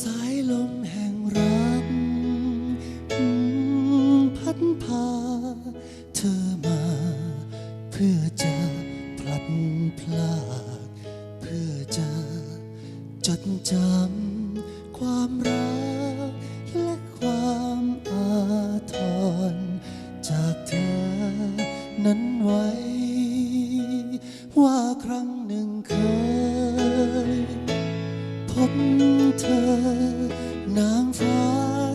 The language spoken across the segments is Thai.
สาย เพื่อจะพลัดพรากเพื่อจะจดจำความรักและความอาทรจากเธอนั้นไว้ ว่าครั้งหนึ่งเคย พบเธอนางฟ้า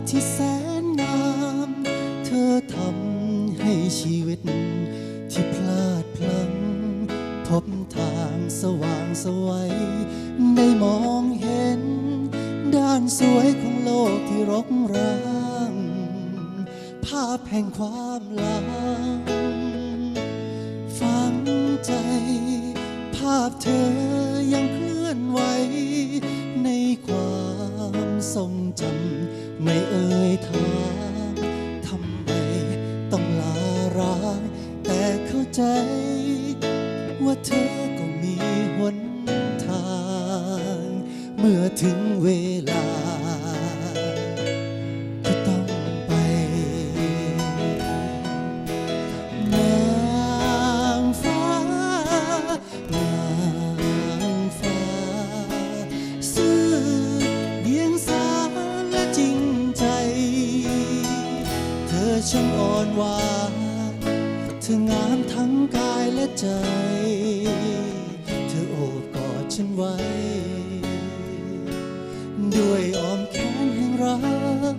ที่แสนงาม เธอทำให้ชีวิต ที่พลาดพลั้งพบทางสว่างสวัยได้มองเห็น ด้านสวยของโลกที่รกร้างภาพแห่งความหลังฝังใจ ภาพเธอยังเคลื่อนไหวในความทรงจำไม่เอ่ยถาม ใจ ว่าเธอก็มีหนทาง เมื่อถึงเวลา ก็ต้องไป นางฟ้า นางฟ้า ซื่อเดียงสาและจริงใจ เธอช่างอ่อนหวานเธองาม ทั้งกายและใจ เธอโอบกอดฉันไว้ ด้วยอ้อมแขนแห่งรัก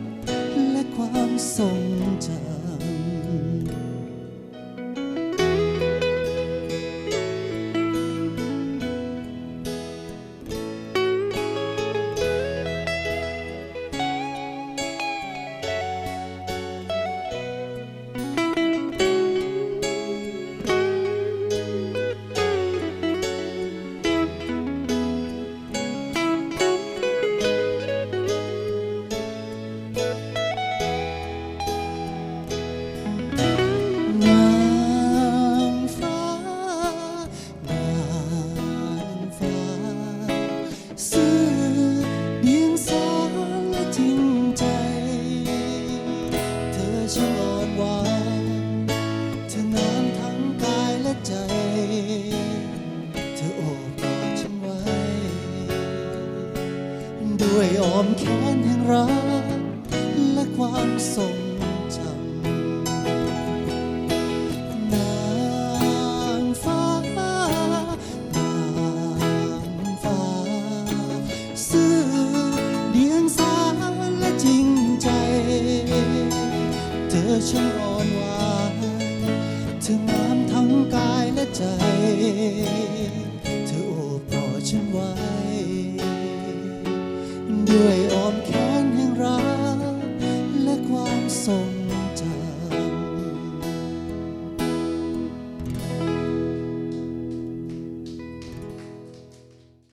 และความทรง เดียงสาและจริงใจ เธอช่างอ่อนหวานเธองามทั้งกายและใจ เธอโอบกอดฉันไว้ ด้วยอ้อมแขนแห่งรักและความทรง เดี